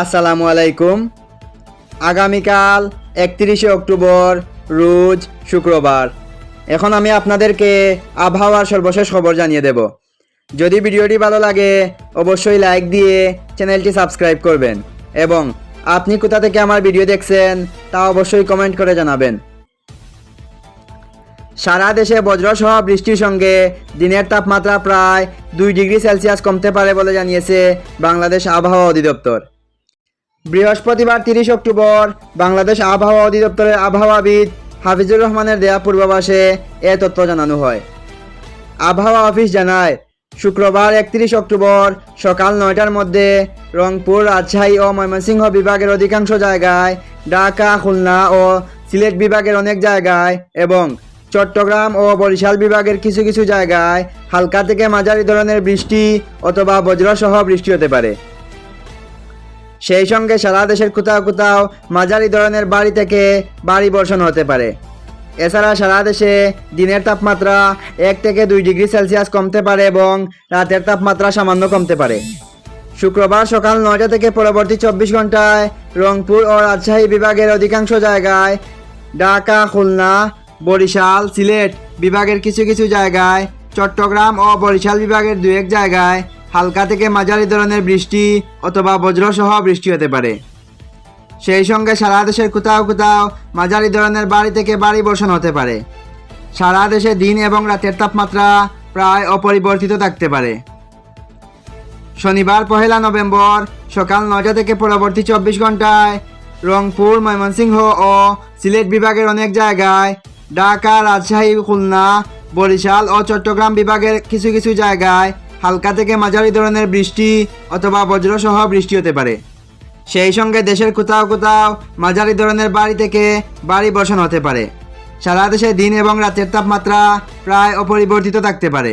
আসসালামু আলাইকুম। আগামীকাল একত্রিশে অক্টোবর, রোজ শুক্রবার। এখন আমি আপনাদেরকে আবহাওয়ার সর্বশেষ খবর জানিয়ে দেব। যদি ভিডিওটি ভালো লাগে, অবশ্যই লাইক দিয়ে চ্যানেলটি সাবস্ক্রাইব করবেন এবং আপনি কোথা থেকে আমার ভিডিও দেখছেন, তা অবশ্যই কমেন্ট করে জানাবেন। সারা দেশে বজ্রসহ বৃষ্টির সঙ্গে দিনের তাপমাত্রা প্রায় দুই ডিগ্রি সেলসিয়াস কমতে পারে বলে জানিয়েছে বাংলাদেশ আবহাওয়া অধিদপ্তর। বৃহস্পতিবার তিরিশ অক্টোবর বাংলাদেশ আবহাওয়া অধিদপ্তরের আবহাওয়াবিদ হাফিজুর রহমানের দেয়া পূর্বাভাসে এ তথ্য জানানো হয়। আবহাওয়া অফিস জানায়, শুক্রবার একত্রিশ অক্টোবর সকাল নয়টার মধ্যে রংপুর, রাজশাহী ও ময়মনসিংহ বিভাগের অধিকাংশ জায়গায়, ঢাকা, খুলনা ও সিলেট বিভাগের অনেক জায়গায় এবং চট্টগ্রাম ও বরিশাল বিভাগের কিছু কিছু জায়গায় হালকা থেকে মাঝারি ধরনের বৃষ্টি অথবা বজ্রসহ বৃষ্টি হতে পারে। সেই সঙ্গে সারা দেশের কোথাও কোথাও মাঝারি ধরনের বাড়ি থেকে বাড়ি বর্ষণ হতে পারে। এছাড়া সারা দেশে দিনের তাপমাত্রা এক থেকে দুই ডিগ্রি সেলসিয়াস কমতে পারে এবং রাতের তাপমাত্রা সামান্য কমতে পারে। শুক্রবার সকাল নয়টা থেকে পরবর্তী চব্বিশ ঘন্টায় রংপুর ও রাজশাহী বিভাগের অধিকাংশ জায়গায় ঢাকা, খুলনা, বরিশাল, সিলেট বিভাগের কিছু কিছু জায়গায় চট্টগ্রাম ও বরিশাল বিভাগের দু এক জায়গায় হালকা থেকে মাঝারি ধরনের বৃষ্টি অথবা বজ্রসহ বৃষ্টি হতে পারে। সেই সঙ্গে সারা দেশের কোথাও কোথাও মাঝারি ধরনের বাড়ি থেকে বাড়ি বর্ষণ হতে পারে। সারা দেশে দিন এবং রাতের তাপমাত্রা প্রায় অপরিবর্তিত থাকতে পারে। শনিবার পহেলা নভেম্বর সকাল নয়টা থেকে পরবর্তী চব্বিশ ঘন্টায় রংপুর, ময়মনসিংহ ও সিলেট বিভাগের অনেক জায়গায় ঢাকা, রাজশাহী, খুলনা, বরিশাল ও চট্টগ্রাম বিভাগের কিছু কিছু জায়গায় হালকা থেকে মাঝারি ধরনের বৃষ্টি অথবা বজ্রসহ বৃষ্টি হতে পারে। সেই সঙ্গে দেশের কোথাও কোথাও মাঝারি ধরনের বাড়ি থেকে বাড়ি বর্ষণ হতে পারে। সারা দেশে দিন এবং রাতের তাপমাত্রা প্রায় অপরিবর্তিত থাকতে পারে।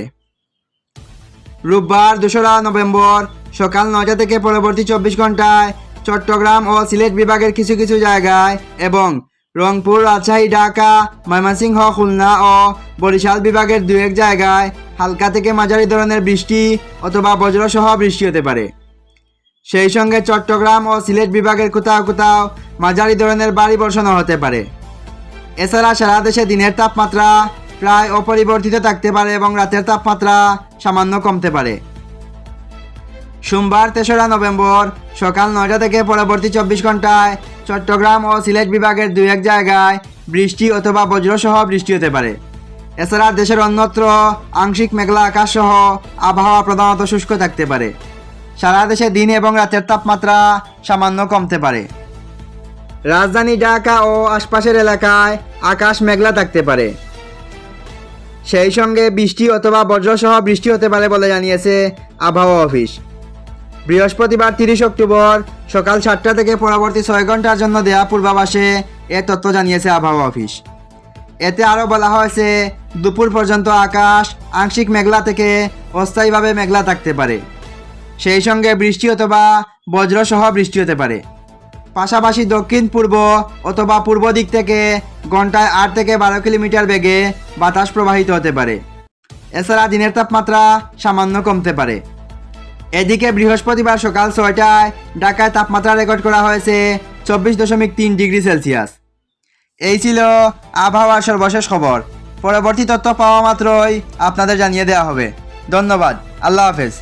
রোববার দোসরা নভেম্বর সকাল নয়টা থেকে পরবর্তী চব্বিশ ঘন্টায় চট্টগ্রাম ও সিলেট বিভাগের কিছু কিছু জায়গায় এবং রংপুর, রাজশাহী, ঢাকা, ময়মনসিংহ, খুলনা ও বরিশাল বিভাগের দু এক জায়গায় হালকা থেকে মাঝারি ধরনের বৃষ্টি অথবা বজ্রসহ বৃষ্টি হতে পারে। সেই সঙ্গে চট্টগ্রাম ও সিলেট বিভাগের কোথাও কোথাও মাঝারি ধরনের বাড়ি বর্ষণও হতে পারে। এছাড়া সারা দেশে দিনের তাপমাত্রা প্রায় অপরিবর্তিত থাকতে পারে এবং রাতের তাপমাত্রা সামান্য কমতে পারে। সোমবার, তেসরা নভেম্বর সকাল নয়টা থেকে পরবর্তী চব্বিশ ঘন্টায় চট্টগ্রাম ও সিলেট বিভাগের দুই এক জায়গায় বৃষ্টি অথবা বজ্রসহ বৃষ্টি হতে পারে। এছাড়া দেশের অন্যত্র আংশিক মেঘলা আকাশ সহ আবহাওয়া প্রধানত শুষ্ক থাকতে পারে। সারা দেশে দিন এবং রাতের তাপমাত্রা সামান্য কমতে পারে। রাজধানী ঢাকা ও আশপাশের এলাকায় আকাশ মেঘলা থাকতে পারে। সেই সঙ্গে বৃষ্টি অথবা বজ্রসহ বৃষ্টি হতে পারে বলে জানিয়েছে আবহাওয়া অফিস। বৃহস্পতিবার তিরিশ অক্টোবর সকাল সাতটা থেকে পরবর্তী ছয় ঘণ্টার জন্য দেয়া পূর্বাভাসে এ তথ্য জানিয়েছে আবহাওয়া অফিস। এতে আরও বলা হয়েছে, দুপুর পর্যন্ত আকাশ আংশিক মেঘলা থেকে অস্থায়ীভাবে মেঘলা থাকতে পারে। সেই সঙ্গে বৃষ্টি অথবা বজ্রসহ বৃষ্টি হতে পারে। পাশাপাশি দক্ষিণ, পূর্ব অথবা পূর্ব দিক থেকে ঘন্টায় আট থেকে বারো কিলোমিটার বেগে বাতাস প্রবাহিত হতে পারে। এছাড়া দিনের তাপমাত্রা সামান্য কমতে পারে। এদিকে বৃহস্পতিবার সকাল ছয়টায় ঢাকায় তাপমাত্রা রেকর্ড করা হয়েছে চব্বিশ দশমিক তিন ডিগ্রি সেলসিয়াস। এই ছিল আবহাওয়ার সর্বশেষ খবর। পরবর্তী তথ্য পাওয়া মাত্রই আপনাদের জানিয়ে দেওয়া হবে। ধন্যবাদ। আল্লাহ হাফেজ।